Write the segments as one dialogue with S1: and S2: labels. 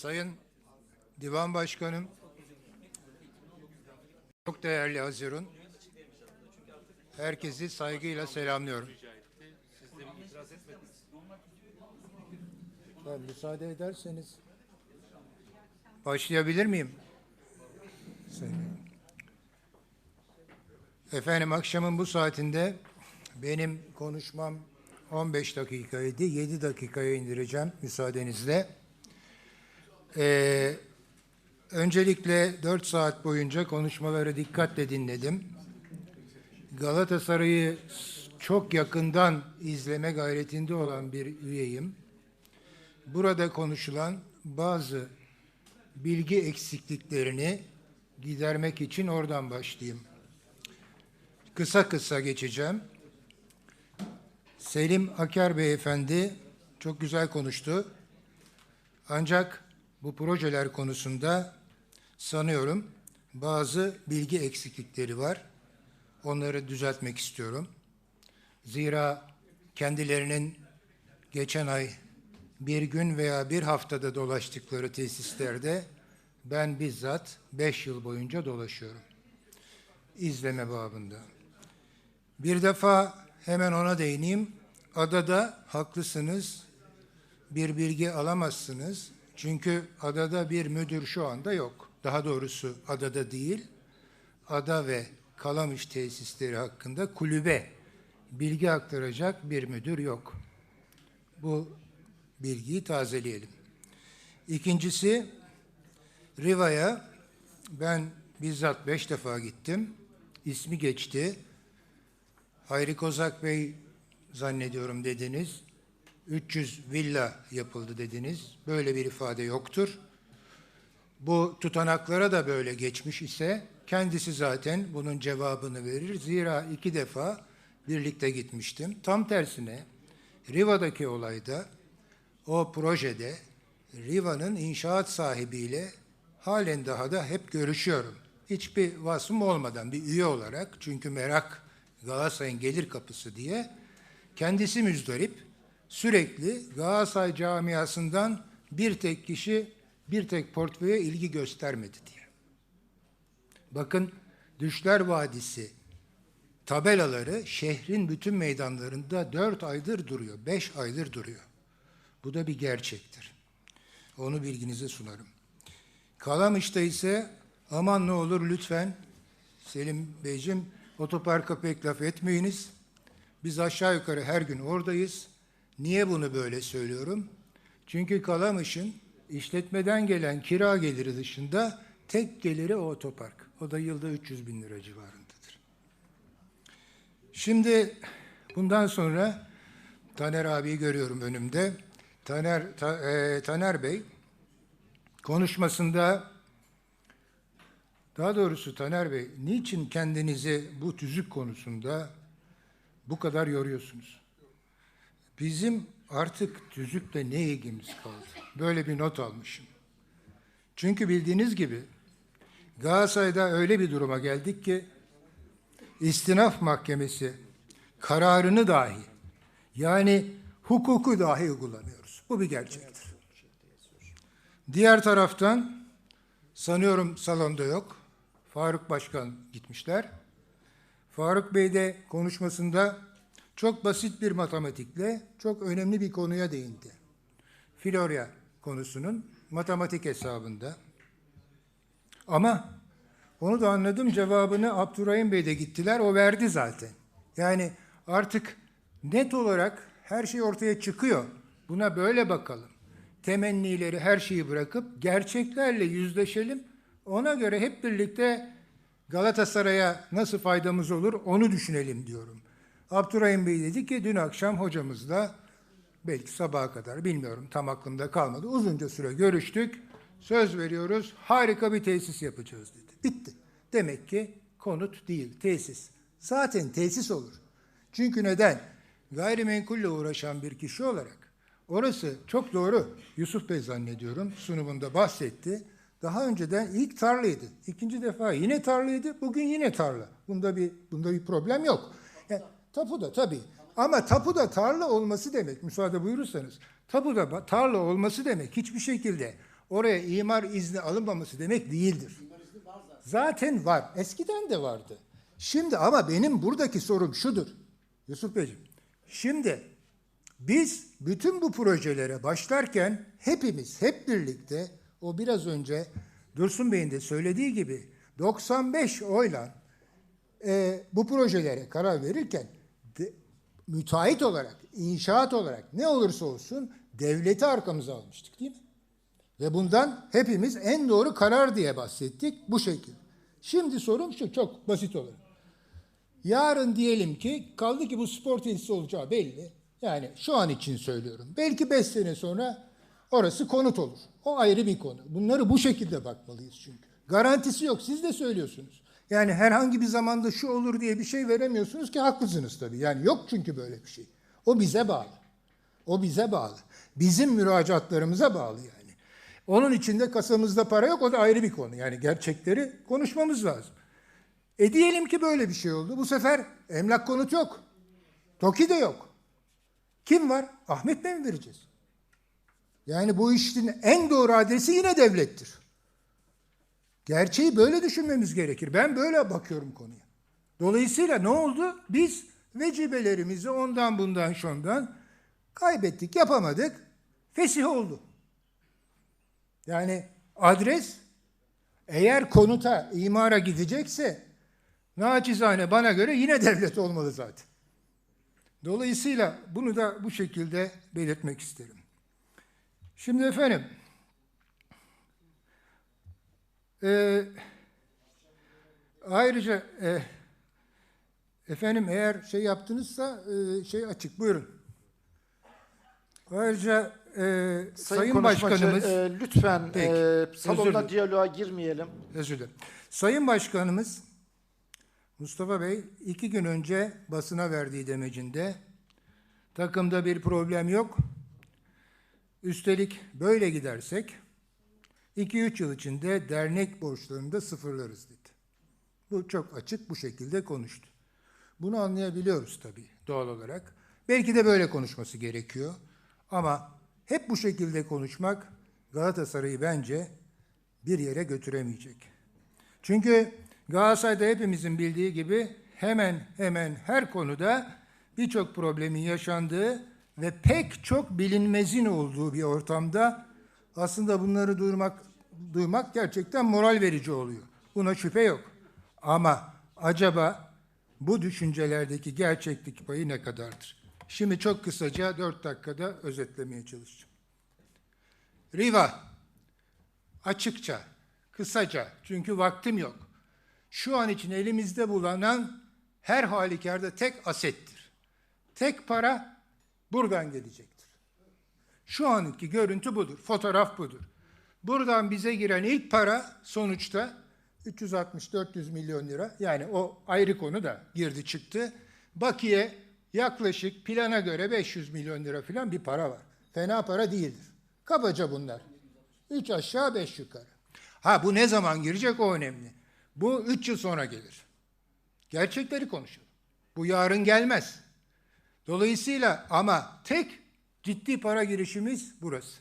S1: Sayın Divan Başkanım, çok değerli Hazirun, herkesi saygıyla selamlıyorum. Ben müsaade ederseniz başlayabilir miyim? Efendim akşamın bu saatinde benim konuşmam 15 dakikaydı. 7 dakikaya indireceğim müsaadenizle. Ee, öncelikle 4 saat boyunca konuşmaları dikkatle dinledim. Galatasaray'ı çok yakından izleme gayretinde olan bir üyeyim. Burada konuşulan bazı bilgi eksikliklerini gidermek için oradan başlayayım. Kısa kısa geçeceğim. Selim Aker Beyefendi çok güzel konuştu. Ancak bu projeler konusunda sanıyorum bazı bilgi eksiklikleri var. Onları düzeltmek istiyorum. Zira kendilerinin geçen ay bir gün veya bir haftada dolaştıkları tesislerde ben bizzat beş yıl boyunca dolaşıyorum. İzleme babında. Bir defa hemen ona değineyim. Adada haklısınız. Bir bilgi alamazsınız. Çünkü adada bir müdür şu anda yok. Daha doğrusu adada değil. Ada ve Kalamış tesisleri hakkında kulübe bilgi aktaracak bir müdür yok. Bu bilgiyi tazeleyelim. İkincisi Riva'ya ben bizzat beş defa gittim. İsmi geçti. Hayri Kozak Bey zannediyorum dediniz. 300 villa yapıldı dediniz. Böyle bir ifade yoktur. Bu tutanaklara da böyle geçmiş ise kendisi zaten bunun cevabını verir. Zira iki defa birlikte gitmiştim. Tam tersine Riva'daki olayda o projede Riva'nın inşaat sahibiyle halen daha da hep görüşüyorum. Hiçbir vasfım olmadan bir üye olarak çünkü merak Galatasaray'ın gelir kapısı diye kendisi müzdarip sürekli Galatasaray camiasından bir tek kişi bir tek portföye ilgi göstermedi diye. Bakın Düşler Vadisi tabelaları şehrin bütün meydanlarında dört aydır duruyor, beş aydır duruyor. Bu da bir gerçektir. Onu bilginize sunarım. Kalamış'ta ise aman ne olur lütfen Selim Beyciğim otoparka pek laf etmeyiniz. Biz aşağı yukarı her gün oradayız. Niye bunu böyle söylüyorum? Çünkü Kalamış'ın işletmeden gelen kira geliri dışında tek geliri o otopark. O da yılda 300 bin lira civarındadır. Şimdi bundan sonra Taner abiyi görüyorum önümde. Taner, ta, e, Taner Bey konuşmasında daha doğrusu Taner Bey niçin kendinizi bu tüzük konusunda bu kadar yoruyorsunuz? Bizim artık tüzükle ne ilgimiz kaldı? Böyle bir not almışım. Çünkü bildiğiniz gibi Galatasaray'da öyle bir duruma geldik ki istinaf mahkemesi kararını dahi yani hukuku dahi uygulamıyoruz. Bu bir gerçektir. Diğer taraftan sanıyorum salonda yok. Faruk Başkan gitmişler. Faruk Bey de konuşmasında çok basit bir matematikle çok önemli bir konuya değindi. Florya konusunun matematik hesabında. Ama onu da anladım cevabını Abdurrahim Bey de gittiler. O verdi zaten. Yani artık net olarak her şey ortaya çıkıyor. Buna böyle bakalım. Temennileri her şeyi bırakıp gerçeklerle yüzleşelim. Ona göre hep birlikte Galatasaray'a nasıl faydamız olur onu düşünelim diyorum. Abdurrahim Bey dedi ki dün akşam hocamızla belki sabaha kadar bilmiyorum tam aklımda kalmadı. Uzunca süre görüştük. Söz veriyoruz harika bir tesis yapacağız dedi. Bitti. Demek ki konut değil tesis. Zaten tesis olur. Çünkü neden? Gayrimenkulle uğraşan bir kişi olarak orası çok doğru. Yusuf Bey zannediyorum sunumunda bahsetti. Daha önceden ilk tarlaydı. İkinci defa yine tarlaydı. Bugün yine tarla. Bunda bir bunda bir problem yok. Yani, tapu da tabii. Ama tapu da tarla olması demek. Müsaade buyurursanız. Tapu da tarla olması demek hiçbir şekilde oraya imar izni alınmaması demek değildir. Zaten var. Eskiden de vardı. Şimdi ama benim buradaki sorum şudur. Yusuf Beyciğim. Şimdi biz bütün bu projelere başlarken hepimiz hep birlikte o biraz önce Dursun Bey'in de söylediği gibi 95 oyla e, bu projelere karar verirken müteahhit olarak, inşaat olarak ne olursa olsun devleti arkamıza almıştık değil mi? Ve bundan hepimiz en doğru karar diye bahsettik bu şekilde. Şimdi sorum şu çok basit olarak. Yarın diyelim ki kaldı ki bu spor tesisi olacağı belli. Yani şu an için söylüyorum. Belki beş sene sonra orası konut olur. O ayrı bir konu. Bunları bu şekilde bakmalıyız çünkü. Garantisi yok. Siz de söylüyorsunuz. Yani herhangi bir zamanda şu olur diye bir şey veremiyorsunuz ki haklısınız tabii. Yani yok çünkü böyle bir şey. O bize bağlı. O bize bağlı. Bizim müracaatlarımıza bağlı yani. Onun içinde kasamızda para yok o da ayrı bir konu. Yani gerçekleri konuşmamız lazım. E diyelim ki böyle bir şey oldu. Bu sefer emlak konut yok. TOKİ de yok. Kim var? Ahmet Bey mi vereceğiz? Yani bu işin en doğru adresi yine devlettir. Gerçeği böyle düşünmemiz gerekir. Ben böyle bakıyorum konuya. Dolayısıyla ne oldu? Biz vecibelerimizi ondan bundan şundan kaybettik, yapamadık. Fesih oldu. Yani adres eğer konuta, imara gidecekse naçizane bana göre yine devlet olmalı zaten. Dolayısıyla bunu da bu şekilde belirtmek isterim. Şimdi efendim, e, ayrıca e, efendim eğer şey yaptınızsa e, şey açık buyurun. Ayrıca e,
S2: Sayın,
S1: Sayın, Başkanımız
S2: e, lütfen
S1: Peki,
S2: e, salonda diyaloğa girmeyelim.
S1: Özür dilerim. Sayın Başkanımız Mustafa Bey iki gün önce basına verdiği demecinde takımda bir problem yok. Üstelik böyle gidersek 2-3 yıl içinde dernek borçlarını da sıfırlarız dedi. Bu çok açık bu şekilde konuştu. Bunu anlayabiliyoruz tabii doğal olarak. Belki de böyle konuşması gerekiyor. Ama hep bu şekilde konuşmak Galatasaray'ı bence bir yere götüremeyecek. Çünkü Galatasaray'da hepimizin bildiği gibi hemen hemen her konuda birçok problemin yaşandığı ve pek çok bilinmezin olduğu bir ortamda aslında bunları duymak duymak gerçekten moral verici oluyor. Buna şüphe yok. Ama acaba bu düşüncelerdeki gerçeklik payı ne kadardır? Şimdi çok kısaca dört dakikada özetlemeye çalışacağım. Riva, açıkça, kısaca çünkü vaktim yok. Şu an için elimizde bulunan her halükarda tek asettir. Tek para buradan gelecektir. Şu anki görüntü budur, fotoğraf budur. Buradan bize giren ilk para sonuçta 360-400 milyon lira. Yani o ayrı konu da girdi çıktı. Bakiye yaklaşık plana göre 500 milyon lira falan bir para var. Fena para değildir. Kabaca bunlar. 3 aşağı 5 yukarı. Ha bu ne zaman girecek o önemli. Bu 3 yıl sonra gelir. Gerçekleri konuşalım. Bu yarın gelmez. Dolayısıyla ama tek ciddi para girişimiz burası.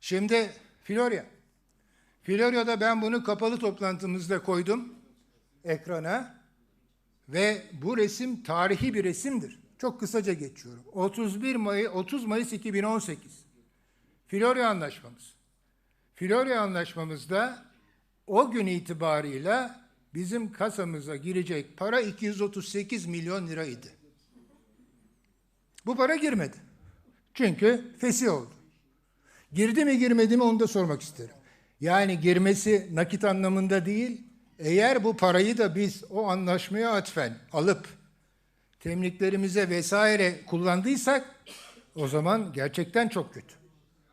S1: Şimdi Florya. Florya'da ben bunu kapalı toplantımızda koydum ekrana ve bu resim tarihi bir resimdir. Çok kısaca geçiyorum. 31 Mayıs 30 Mayıs 2018. Florya Anlaşmamız. Florya Anlaşmamızda o gün itibarıyla bizim kasamıza girecek para 238 milyon liraydı. Bu para girmedi. Çünkü fesih oldu. Girdi mi girmedi mi onu da sormak isterim. Yani girmesi nakit anlamında değil, eğer bu parayı da biz o anlaşmaya atfen alıp temliklerimize vesaire kullandıysak o zaman gerçekten çok kötü.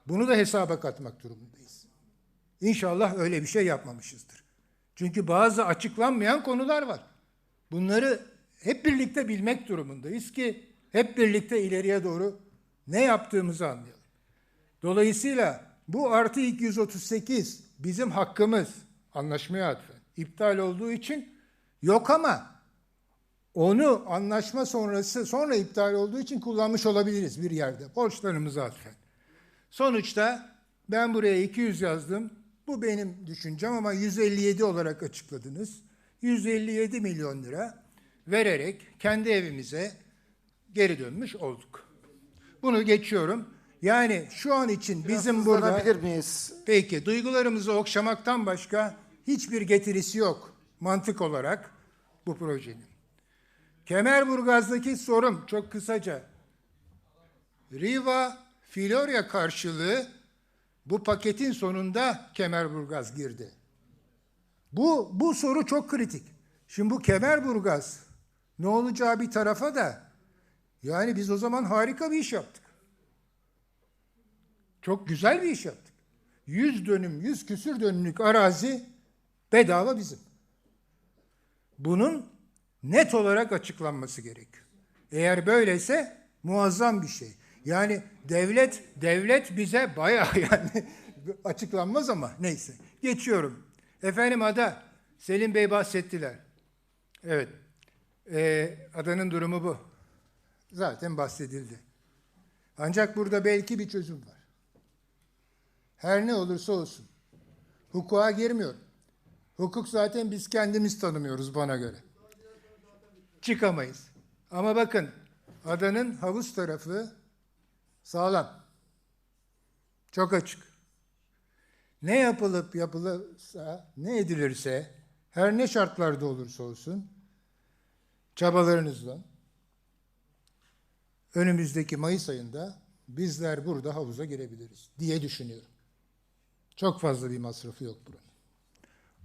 S1: Bunu da hesaba katmak durumundayız. İnşallah öyle bir şey yapmamışızdır. Çünkü bazı açıklanmayan konular var. Bunları hep birlikte bilmek durumundayız ki hep birlikte ileriye doğru ne yaptığımızı anlayalım. Dolayısıyla bu artı 238 bizim hakkımız anlaşmaya atfen. iptal olduğu için yok ama onu anlaşma sonrası sonra iptal olduğu için kullanmış olabiliriz bir yerde borçlarımızı atfen. Sonuçta Ben buraya 200 yazdım. Bu benim düşüncem ama 157 olarak açıkladınız. 157 milyon lira vererek kendi evimize geri dönmüş olduk. Bunu geçiyorum. Yani şu an için bizim burada
S2: miyiz?
S1: peki duygularımızı okşamaktan başka hiçbir getirisi yok mantık olarak bu projenin. Kemerburgaz'daki sorum çok kısaca. Riva Florya karşılığı bu paketin sonunda Kemerburgaz girdi. Bu bu soru çok kritik. Şimdi bu Kemerburgaz ne olacağı bir tarafa da yani biz o zaman harika bir iş yaptık. Çok güzel bir iş yaptık. 100 dönüm, 100 küsür dönümlük arazi bedava bizim. Bunun net olarak açıklanması gerekiyor. Eğer böyleyse muazzam bir şey. Yani devlet devlet bize bayağı yani açıklanmaz ama neyse. Geçiyorum. Efendim ada Selim Bey bahsettiler. Evet. Ee, adanın durumu bu. Zaten bahsedildi. Ancak burada belki bir çözüm var. Her ne olursa olsun. Hukuka girmiyorum. Hukuk zaten biz kendimiz tanımıyoruz bana göre. Çıkamayız. Ama bakın adanın havuz tarafı sağlam. Çok açık. Ne yapılıp yapılırsa, ne edilirse, her ne şartlarda olursa olsun çabalarınızla önümüzdeki Mayıs ayında bizler burada havuza girebiliriz diye düşünüyorum. Çok fazla bir masrafı yok buranın.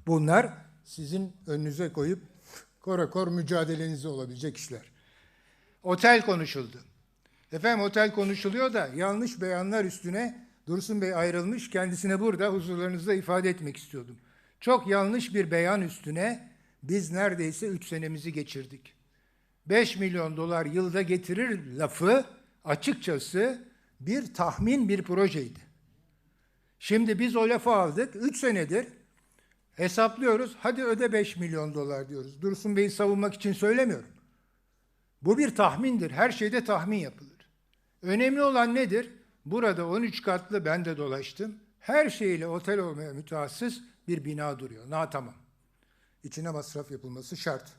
S1: Bunlar sizin önünüze koyup korakor mücadelenizde olabilecek işler. Otel konuşuldu. Efendim otel konuşuluyor da yanlış beyanlar üstüne Dursun Bey ayrılmış. Kendisine burada huzurlarınızda ifade etmek istiyordum. Çok yanlış bir beyan üstüne biz neredeyse 3 senemizi geçirdik. 5 milyon dolar yılda getirir lafı açıkçası bir tahmin bir projeydi. Şimdi biz o lafı aldık. 3 senedir hesaplıyoruz. Hadi öde 5 milyon dolar diyoruz. Dursun Bey'i savunmak için söylemiyorum. Bu bir tahmindir. Her şeyde tahmin yapılır. Önemli olan nedir? Burada 13 katlı ben de dolaştım. Her şeyle otel olmaya mütehassıs bir bina duruyor. Na tamam. İçine masraf yapılması şart.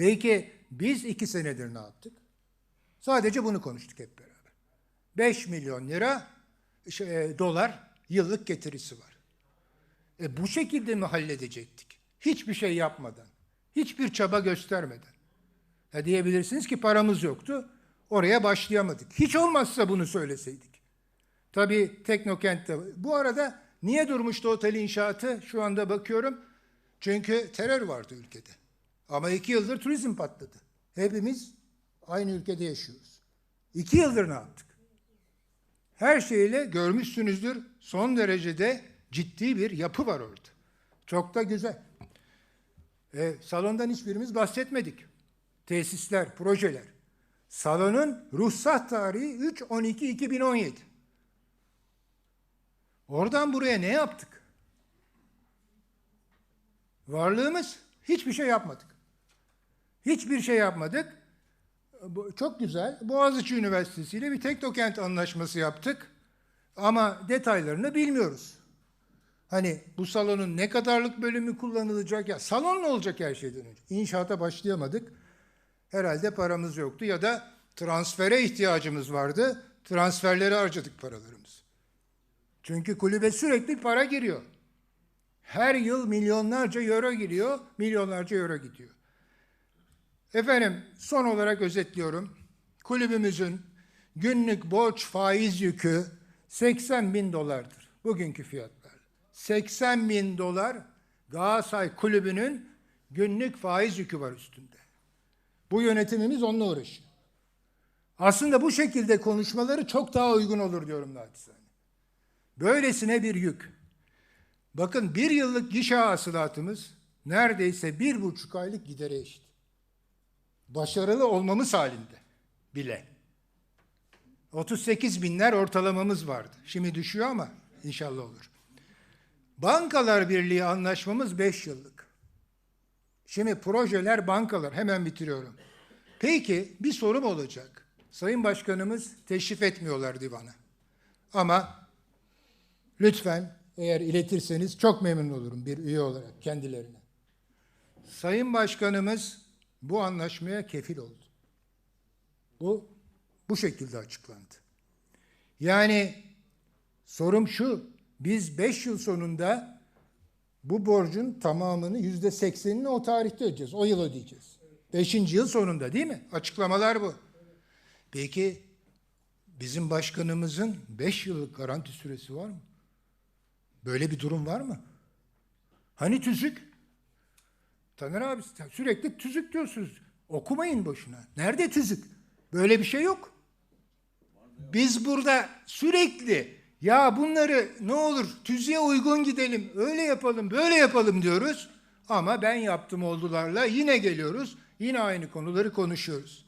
S1: Peki biz iki senedir ne yaptık? Sadece bunu konuştuk hep beraber. 5 milyon lira şey, dolar yıllık getirisi var. E bu şekilde mi halledecektik? Hiçbir şey yapmadan, hiçbir çaba göstermeden. Ya diyebilirsiniz ki paramız yoktu, oraya başlayamadık. Hiç olmazsa bunu söyleseydik. Tabii Teknokent'te. Bu arada niye durmuştu otel inşaatı? Şu anda bakıyorum. Çünkü terör vardı ülkede. Ama iki yıldır turizm patladı. Hepimiz aynı ülkede yaşıyoruz. İki yıldır ne yaptık? Her şeyle görmüşsünüzdür son derecede ciddi bir yapı var orada. Çok da güzel. E, salondan hiçbirimiz bahsetmedik. Tesisler, projeler. Salonun ruhsat tarihi 3-12-2017. Oradan buraya ne yaptık? Varlığımız hiçbir şey yapmadık. Hiçbir şey yapmadık. Çok güzel. Boğaziçi Üniversitesi ile bir Teknokent anlaşması yaptık. Ama detaylarını bilmiyoruz. Hani bu salonun ne kadarlık bölümü kullanılacak ya salon ne olacak her şeyden önce? İnşaata başlayamadık. Herhalde paramız yoktu ya da transfere ihtiyacımız vardı. Transferlere harcadık paralarımızı. Çünkü kulübe sürekli para giriyor. Her yıl milyonlarca euro giriyor, milyonlarca euro gidiyor. Efendim son olarak özetliyorum. Kulübümüzün günlük borç faiz yükü 80 bin dolardır. Bugünkü fiyatlar. 80 bin dolar Galatasaray Kulübü'nün günlük faiz yükü var üstünde. Bu yönetimimiz onunla uğraşıyor. Aslında bu şekilde konuşmaları çok daha uygun olur diyorum naçizane. Böylesine bir yük. Bakın bir yıllık gişe hasılatımız neredeyse bir buçuk aylık gidere eşit. Başarılı olmamız halinde bile. 38 binler ortalamamız vardı. Şimdi düşüyor ama inşallah olur. Bankalar Birliği anlaşmamız 5 yıllık. Şimdi projeler bankalar. Hemen bitiriyorum. Peki bir sorum olacak. Sayın Başkanımız teşrif etmiyorlar divana. Ama Lütfen eğer iletirseniz çok memnun olurum bir üye olarak kendilerine. Sayın Başkanımız bu anlaşmaya kefil oldu. Bu bu şekilde açıklandı. Yani sorum şu, biz 5 yıl sonunda bu borcun tamamını yüzde seksenini o tarihte ödeyeceğiz. O yıl ödeyeceğiz. Beşinci yıl sonunda değil mi? Açıklamalar bu. Peki bizim başkanımızın beş yıllık garanti süresi var mı? Böyle bir durum var mı? Hani tüzük? Taner abi sürekli tüzük diyorsunuz. Okumayın boşuna. Nerede tüzük? Böyle bir şey yok. Biz burada sürekli ya bunları ne olur tüzüğe uygun gidelim, öyle yapalım, böyle yapalım diyoruz. Ama ben yaptım oldularla yine geliyoruz, yine aynı konuları konuşuyoruz.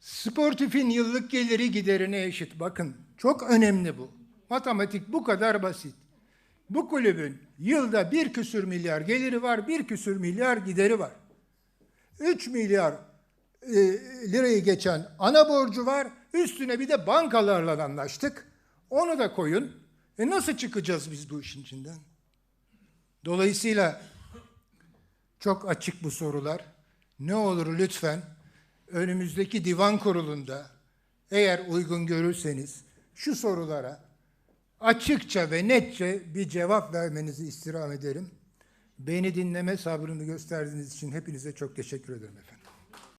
S1: Sportifin yıllık geliri giderine eşit. Bakın çok önemli bu. Matematik bu kadar basit. Bu kulübün yılda bir küsür milyar geliri var, bir küsür milyar gideri var. 3 milyar e, lirayı geçen ana borcu var. Üstüne bir de bankalarla anlaştık. Onu da koyun. E nasıl çıkacağız biz bu işin içinden? Dolayısıyla çok açık bu sorular. Ne olur lütfen önümüzdeki divan kurulunda eğer uygun görürseniz şu sorulara açıkça ve netçe bir cevap vermenizi istirham ederim. Beni dinleme sabrını gösterdiğiniz için hepinize çok teşekkür ederim efendim.